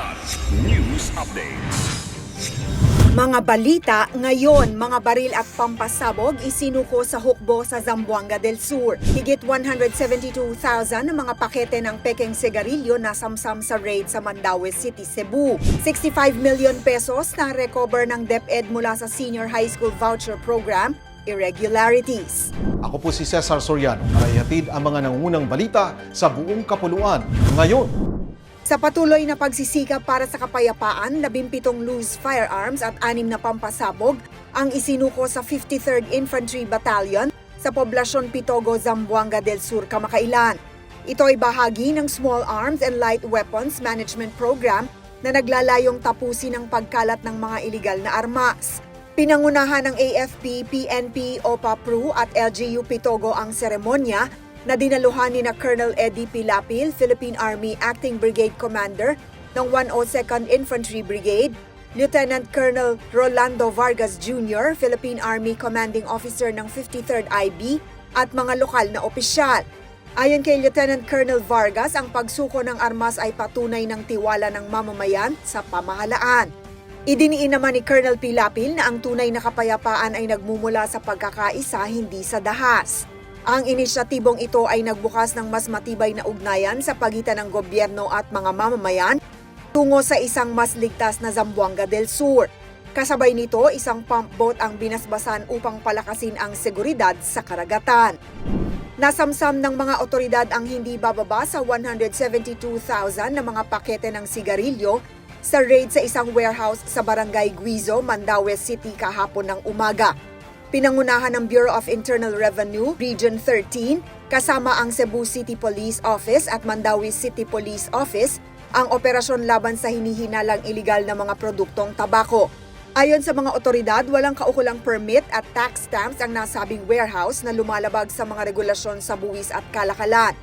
Kidlat News Updates. Mga balita ngayon, mga baril at pampasabog isinuko sa hukbo sa Zamboanga del Sur. Higit 172,000 na mga pakete ng pekeng sigarilyo na samsam sa raid sa Mandaue City, Cebu. 65 million pesos na recover ng DepEd mula sa Senior High School Voucher Program, irregularities. Ako po si Cesar Soriano para ihatid ang mga nangungunang balita sa buong kapuluan. Ngayon, Sa patuloy na pagsisikap para sa kapayapaan, 17 loose firearms at anim na pampasabog ang isinuko sa 53rd Infantry Battalion sa poblasyon Pitogo, Zamboanga del Sur, kamakailan. Ito ay bahagi ng Small Arms and Light Weapons Management Program na naglalayong tapusin ang pagkalat ng mga iligal na armas. Pinangunahan ng AFP, PNP, OPA-PRU at LGU Pitogo ang seremonya na dinaluhan ni na Colonel Eddie Pilapil, Philippine Army Acting Brigade Commander ng 102nd Infantry Brigade, Lieutenant Colonel Rolando Vargas Jr., Philippine Army Commanding Officer ng 53rd IB, at mga lokal na opisyal. Ayon kay Lieutenant Colonel Vargas, ang pagsuko ng armas ay patunay ng tiwala ng mamamayan sa pamahalaan. Idiniin naman ni Colonel Pilapil na ang tunay na kapayapaan ay nagmumula sa pagkakaisa, hindi sa dahas. Ang inisyatibong ito ay nagbukas ng mas matibay na ugnayan sa pagitan ng gobyerno at mga mamamayan tungo sa isang mas ligtas na Zamboanga del Sur. Kasabay nito, isang pump boat ang binasbasan upang palakasin ang seguridad sa karagatan. Nasamsam ng mga otoridad ang hindi bababa sa 172,000 na mga pakete ng sigarilyo sa raid sa isang warehouse sa Barangay Guizo, Mandaue City kahapon ng umaga. Pinangunahan ng Bureau of Internal Revenue, Region 13, kasama ang Cebu City Police Office at Mandawi City Police Office ang operasyon laban sa hinihinalang iligal na mga produktong tabako. Ayon sa mga otoridad, walang kaukulang permit at tax stamps ang nasabing warehouse na lumalabag sa mga regulasyon sa buwis at kalakalan.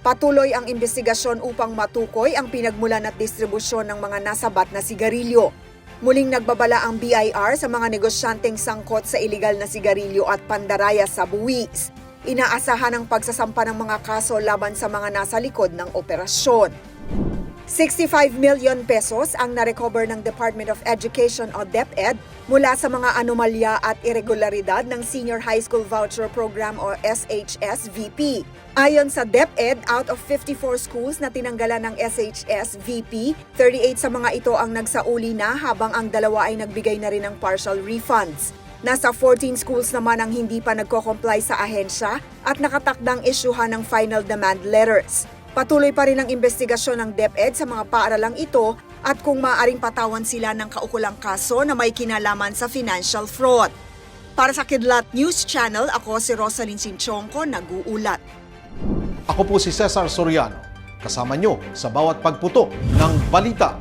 Patuloy ang investigasyon upang matukoy ang pinagmulan at distribusyon ng mga nasabat na sigarilyo. Muling nagbabala ang BIR sa mga negosyanteng sangkot sa iligal na sigarilyo at pandaraya sa buwis. Inaasahan ang pagsasampa ng mga kaso laban sa mga nasa likod ng operasyon. 65 million pesos ang narecover ng Department of Education o DepEd mula sa mga anomalya at irregularidad ng Senior High School Voucher Program o SHS-VP. Ayon sa DepEd, out of 54 schools na tinanggalan ng SHS-VP, 38 sa mga ito ang nagsauli na habang ang dalawa ay nagbigay na rin ng partial refunds. Nasa 14 schools naman ang hindi pa nagko-comply sa ahensya at nakatakdang isyuhan ng final demand letters. Patuloy pa rin ang investigasyon ng DepEd sa mga paaralang ito at kung maaring patawan sila ng kaukulang kaso na may kinalaman sa financial fraud. Para sa Kidlat News Channel, ako si Rosalyn Sinchonko, nag-uulat. ako po si Cesar Soriano. Kasama nyo sa bawat pagputo ng balita.